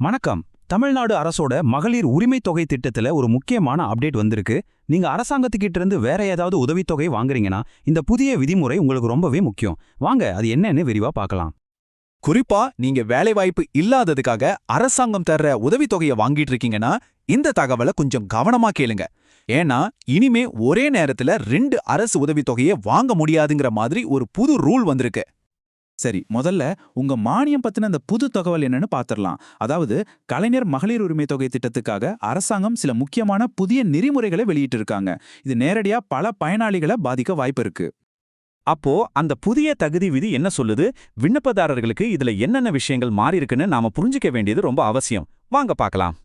வணக்கம். தமிழ்நாடு அரசோட மகளிர் உரிமைத் தொகை திட்டத்துல ஒரு முக்கியமான அப்டேட் வந்திருக்கு. நீங்க அரசாங்கத்துக்கிட்ட இருந்து வேற ஏதாவது உதவித்தொகை வாங்குறீங்கன்னா இந்த புதிய விதிமுறை உங்களுக்கு ரொம்பவே முக்கியம். வாங்க அது என்னன்னு விரிவா பார்க்கலாம். குறிப்பா நீங்க வேலைவாய்ப்பு இல்லாததுக்காக அரசாங்கம் தர்ற உதவித்தொகையை வாங்கிட்டு இருக்கீங்கன்னா இந்த தகவலை கொஞ்சம் கவனமா கேளுங்க. ஏன்னா இனிமே ஒரே நேரத்துல ரெண்டு அரசு உதவித்தொகையை வாங்க முடியாதுங்கிற மாதிரி ஒரு புது ரூல் வந்திருக்கு. சரி முதல்ல உங்க மானியம் பத்தின அந்த புது தகவல் என்னன்னு பாத்திரலாம். அதாவது கலைஞர் மகளிர் உரிமை தொகை திட்டத்துக்காக அரசாங்கம் சில முக்கியமான புதிய நெறிமுறைகளை வெளியிட்டு இருக்காங்க இது நேரடியா பல பயனாளிகளை பாதிக்க வாய்ப்பு இருக்கு. அப்போ அந்த புதிய தகுதி விதி என்ன சொல்லுது? விண்ணப்பதாரர்களுக்கு இதுல என்னென்ன விஷயங்கள் மாறி இருக்குன்னு நாம புரிஞ்சுக்க வேண்டியது ரொம்ப அவசியம். வாங்க பார்க்கலாம்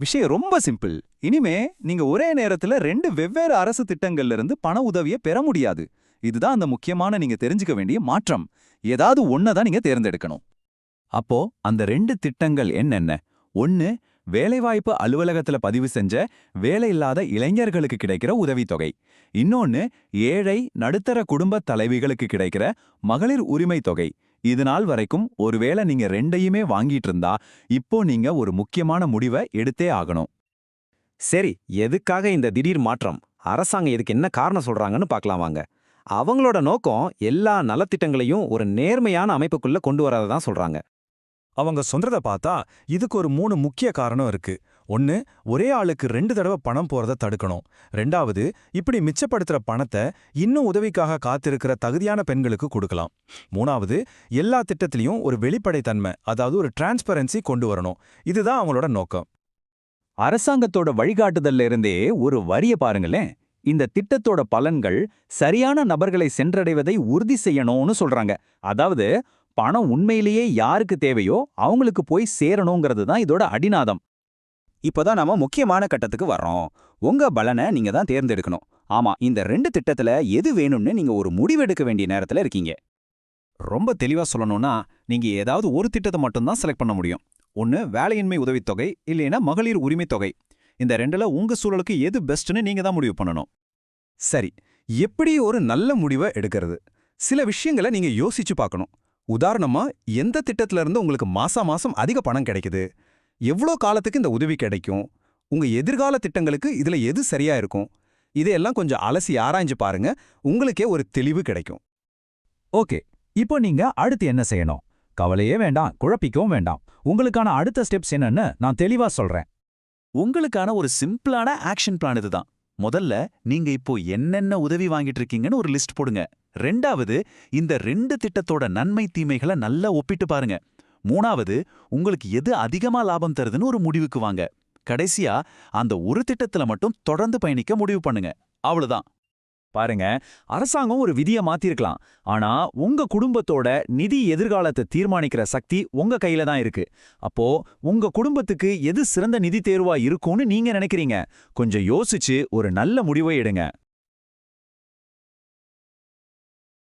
விஷயம் ரொம்ப சிம்பிள். இனிமே நீங்க ஒரே நேரத்துல ரெண்டு வெவ்வேறு அரசு திட்டங்கள்ல இருந்து பண உதவியை பெற முடியாது. இதுதான் அந்த முக்கியமான நீங்க தெரிஞ்சுக்க வேண்டிய மாற்றம். ஏதாவது ஒன்னதான் நீங்க தேர்ந்தெடுக்கணும். அப்போ அந்த ரெண்டு திட்டங்கள் என்னென்ன? ஒன்னு வேலைவாய்ப்பு அலுவலகத்துல பதிவு செஞ்ச வேலை இல்லாத இளைஞர்களுக்கு கிடைக்கிற உதவித்தொகை. இன்னொன்னு ஏழை நடுத்தர குடும்பத் தலைவிகளுக்கு கிடைக்கிற மகளிர் உரிமை தொகை இது நாள் வரைக்கும் ஒருவேளை நீங்க ரெண்டையுமே வாங்கிட்டு இருந்தா இப்போ நீங்க ஒரு முக்கியமான முடிவை எடுத்தே ஆகணும். சரி எதுக்காக இந்த திடீர் மாற்றம்? அரசாங்கம் இதுக்கு என்ன காரணம் சொல்றாங்கன்னு பார்க்கலாம் வாங்க. அவங்களோட நோக்கம் எல்லா நலத்திட்டங்களையும் ஒரு நேர்மையான அமைப்புக்குள்ள கொண்டு வரதை தான் சொல்றாங்க. அவங்க சொல்றத பார்த்தா இதுக்கு ஒரு மூணு முக்கிய காரணம் இருக்கு. ஒன்னு ஒரே ஆளுக்கு ரெண்டு தடவை பணம் போறத தடுக்கணும். ரெண்டாவது இப்படி மிச்சப்படுத்துற பணத்தை இன்னும் உதவிக்காக காத்திருக்கிற தகுதியான பெண்களுக்கு கொடுக்கலாம். மூணாவது எல்லா திட்டத்திலையும் ஒரு வெளிப்படைத்தன்மை அதாவது ஒரு டிரான்ஸ்பரன்சி கொண்டு வரணும். இதுதான் அவங்களோட நோக்கம். அரசாங்கத்தோட வழிகாட்டுதல்ல இருந்தே ஒரு வரிய பாருங்களேன். இந்த திட்டத்தோட பலன்கள் சரியான நபர்களை சென்றடைவதை உறுதி செய்யணும்னு சொல்றாங்க. அதாவது பணம் உண்மையிலேயே யாருக்கு தேவையோ அவங்களுக்கு போய் சேரணுங்கிறது தான் இதோட அடிநாதம். இப்போதான் நாம முக்கியமான கட்டத்துக்கு வர்றோம். உங்க பலனை நீங்க தான் தேர்ந்தெடுக்கணும். ஆமா இந்த ரெண்டு திட்டத்துல எது வேணும்னு நீங்க ஒரு முடிவெடுக்க வேண்டிய நேரத்துல இருக்கீங்க. ரொம்ப தெளிவா சொல்லணும்னா நீங்க ஏதாவது ஒரு திட்டத்தை மட்டும்தான் செலக்ட் பண்ண முடியும். ஒன்னு வேலையின்மை உதவித்தொகை இல்லைன்னா மகளிர் உரிமைத் தொகை இந்த ரெண்டுல உங்க சூழலுக்கு எது பெஸ்ட்னு நீங்க தான் முடிவு பண்ணணும். சரி எப்படி ஒரு நல்ல முடிவை எடுக்கிறது? சில விஷயங்களை நீங்க யோசிச்சு பார்க்கணும். உதாரணமா எந்த திட்டத்துல இருந்து உங்களுக்கு மாசா மாசம் அதிக பணம் கிடைக்குது? எவ்வளோ காலத்துக்கு இந்த உதவி கிடைக்கும்? உங்க எதிர்கால திட்டங்களுக்கு இதுல எது சரியா இருக்கும்? இதையெல்லாம் கொஞ்சம் அலசி ஆராய்ஞ்சு பாருங்க உங்களுக்கே ஒரு தெளிவு கிடைக்கும். ஓகே இப்போ நீங்க அடுத்து என்ன செய்யணும்? கவலையே வேண்டாம் குழப்பிக்கவும் வேண்டாம். உங்களுக்கான அடுத்த ஸ்டெப்ஸ் என்னன்னு நான் தெளிவா சொல்றேன். உங்களுக்கான ஒரு சிம்பிளான ஆக்ஷன் பிளான் இதுதான். முதல்ல நீங்க இப்போ என்னென்ன உதவி வாங்கிட்டு இருக்கீங்கன்னு ஒரு லிஸ்ட் போடுங்க. ரெண்டாவது இந்த ரெண்டு திட்டத்தோட நன்மை தீமைகளை நல்லா ஒப்பிட்டு பாருங்க. மூணாவது உங்களுக்கு எது அதிகமா லாபம் தருதுன்னு ஒரு முடிவுக்கு வாங்க. கடைசியா அந்த ஒரு திட்டத்துல மட்டும் தொடர்ந்து பயணிக்க முடிவு பண்ணுங்க. அவ்வளவுதான். பாருங்க அரசாங்கம் ஒரு விதியை மாத்திருக்கலாம். ஆனா உங்க குடும்பத்தோட நிதி எதிர்காலத்தை தீர்மானிக்கிற சக்தி உங்க கையில தான் இருக்கு. அப்போ உங்க குடும்பத்துக்கு எது சிறந்த நிதி தேர்வா இருக்கும்னு நீங்க நினைக்கிறீங்க? கொஞ்சம் யோசிச்சு ஒரு நல்ல முடிவை எடுங்க.